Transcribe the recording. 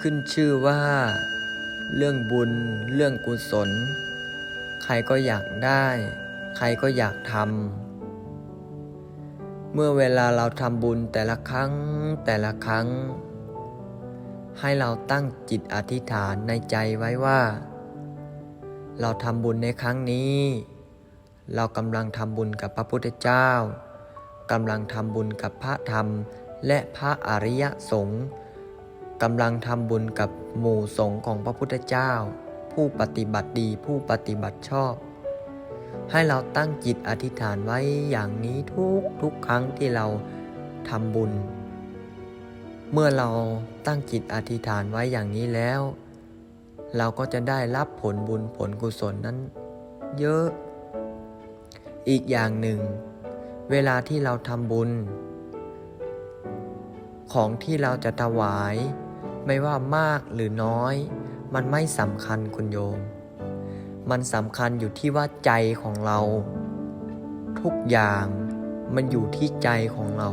ขึ้นชื่อว่า เรื่องบุญ เรื่องกุศล ใครก็อยากได้ ใครก็อยากทำเมื่อเวลาเราทำบุญแต่ละครั้งแต่ละครั้ง ให้เราตั้งจิตอธิษฐานในใจไว้ว่า เราทำบุญในครั้งนี้ เรากำลังทำบุญกับพระพุทธเจ้ากำลังทำบุญกับพระธรรมและพระอริยสงฆ์ กำลังทำบุญกับหมู่สงฆ์ของพระพุทธเจ้า ผู้ปฏิบัติดีผู้ปฏิบัติชอบ ให้เราตั้งจิตอธิษฐานไว้อย่างนี้ทุกทุกครั้งที่เราทำบุญ เมื่อเราตั้งจิตอธิษฐานไว้อย่างนี้แล้ว เราก็จะได้รับผลบุญผลกุศลนั้น เยอะ อีกอย่างหนึ่ง เวลาที่เราทำบุญของที่เราจะถวาย ไม่ว่ามากหรือน้อย มันไม่สำคัญคุณโยม มันสำคัญอยู่ที่ว่าใจของเรา ทุกอย่างมันอยู่ที่ใจของเรา